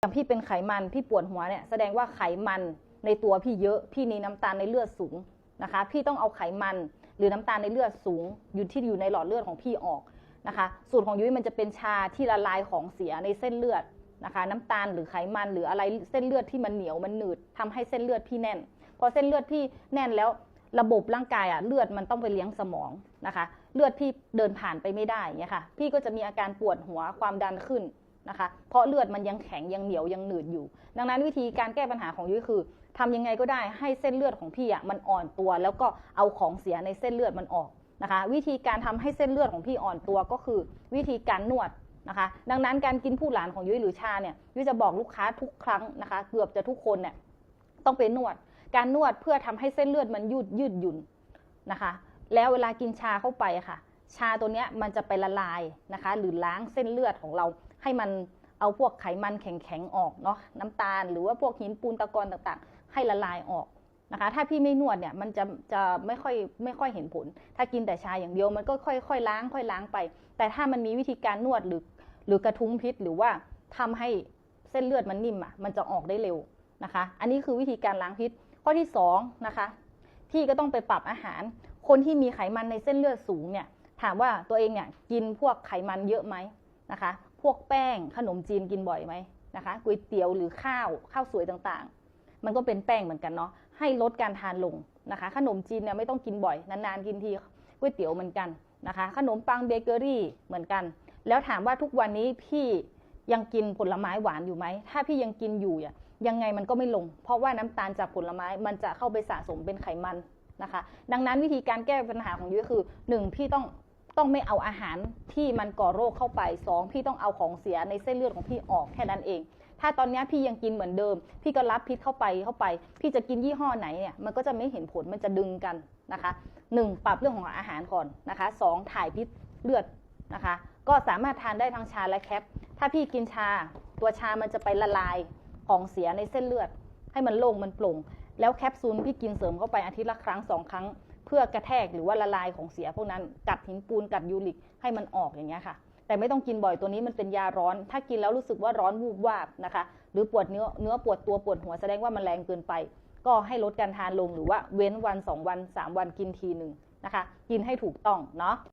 อย่างพี่เป็นไขมันพี่ปวดหัวเนี่ยแสดงว่าไขมันในตัวพี่เยอะพี่มีน้ำตาลในเลือดสูงนะคะ พี่ต้องเอาไขมันหรือน้ำตาลในเลือดสูง อยู่ที่อยู่ในหลอดเลือดของพี่ออกนะคะ สูตรของยุ้ยมันจะเป็นชาที่ละลายของเสียในเส้นเลือดนะคะ น้ำตาลหรือไขมันหรืออะไรเส้นเลือดที่มันเหนียวมันหนืดทำให้เส้นเลือดพี่แน่น พอเส้นเลือดพี่แน่นแล้วระบบร่างกายอะเลือดมันต้องไปเลี้ยงสมองนะคะ เลือดพี่เดินผ่านไปไม่ได้เนี่ยค่ะ พี่ก็จะมีอาการปวดหัวความดันขึ้น นะคะ เพราะเลือดมันยังแข็งยังเหนียวยังหนืดอยู่ ดังนั้นวิธีการแก้ปัญหาของยุ้ยคือทำยังไงก็ได้ให้เส้นเลือดของพี่อะมันอ่อนตัว แล้วก็เอาของเสียในเส้นเลือดมันออกนะคะ วิธีการทำให้เส้นเลือดของพี่อ่อนตัวก็คือ วิธีการนวดนะคะ ดังนั้นการกินผู้หลานของยุ้ยหรือชาเนี่ยยุ้ยจะบอกลูกค้าทุกครั้งนะคะ เกือบจะทุกคนเนี่ยต้องไปนวด การนวดเพื่อทำให้เส้นเลือดมันยืดยืดหยุ่นนะคะ แล้วเวลากินชาเข้าไปค่ะ ชาตัวเนี้ยมันจะไปละลายนะคะ หรือล้างเส้นเลือดของเรา ให้มันเอาพวกไขมันแข็งๆออกเนาะน้ำตาล หรือว่าพวกหินปูนตะกอนต่างๆ ให้ละลายออกนะคะ ถ้าพี่ไม่นวดเนี่ยมันจะจะไม่ค่อยไม่ค่อยเห็นผล ถ้ากินแต่ชาอย่างเดียวมันก็ค่อยๆล้างค่อยล้างไป แต่ถ้ามันมีวิธีการนวดหรือหรือกระทุ้งพิษหรือว่าทำให้เส้นเลือดมันนิ่มอะมันจะออกได้เร็วนะคะ อันนี้คือวิธีการล้างพิษ ข้อที่สองนะคะพี่ก็ต้องไปปรับอาหาร คนที่มีไขมันในเส้นเลือดสูงเนี่ยถามว่าตัวเองเนี่ยกินพวกไขมันเยอะไหมนะคะ พวกแป้งขนมจีนกินบ่อยไหมนะคะก๋วยเตี๋ยวหรือข้าวข้าวสวยต่างๆ มันก็เป็นแป้งเหมือนกันเนาะให้ลดการทานลงนะคะ ขนมจีนเนี่ยไม่ต้องกินบ่อยนานๆกินทีก๋วยเตี๋ยวเหมือนกันนะคะ ขนมปังเบเกอรี่เหมือนกัน แล้วถามว่าทุกวันนี้พี่ยังกินผลไม้หวานอยู่ไหม ถ้าพี่ยังกินอยู่อะยังไงมันก็ไม่ลง เพราะว่าน้ำตาลจากผลไม้มันจะเข้าไปสะสมเป็นไขมันนะคะ ดังนั้นวิธีการแก้ปัญหาของยุ้ยคือ 1 พี่ต้อง ต้องไม่เอาอาหารที่มันก่อโรคเข้าไป 2 พี่ต้องเอาของเสียในเส้นเลือดของพี่ออกแค่นั้นเอง ถ้าตอนนี้พี่ยังกินเหมือนเดิม พี่ก็รับพิษเข้าไปเข้าไป พี่จะกินยี่ห้อไหนเนี่ยมันก็จะไม่เห็นผลมันจะดึงกันนะคะหนึ่งปรับเรื่องของอาหารก่อนนะคะสองถ่ายพิษเลือดนะคะ ก็สามารถทานได้ทั้งชาและแคป ถ้าพี่กินชาตัวชามันจะไปละลายของเสียในเส้นเลือด ให้มันโล่งมันโปร่ง แล้วแคปซูลพี่กินเสริมเข้าไปอาทิตย์ละครั้งสองครั้ง เพื่อกระแทกหรือว่าละลายของเสียพวกนั้น กัดหินปูนกัดยูริกให้มันออกอย่างเงี้ยค่ะ แต่ไม่ต้องกินบ่อยตัวนี้มันเป็นยาร้อน ถ้ากินแล้วรู้สึกว่าร้อนวูบวาบนะคะ หรือปวดเนื้อเนื้อปวดตัวปวดหัวแสดงว่ามันแรงเกินไป ก็ให้ลดการทานลงหรือว่าเว้นวัน 2 วัน 3 วันกินทีหนึ่งนะคะ กินให้ถูกต้องเนาะ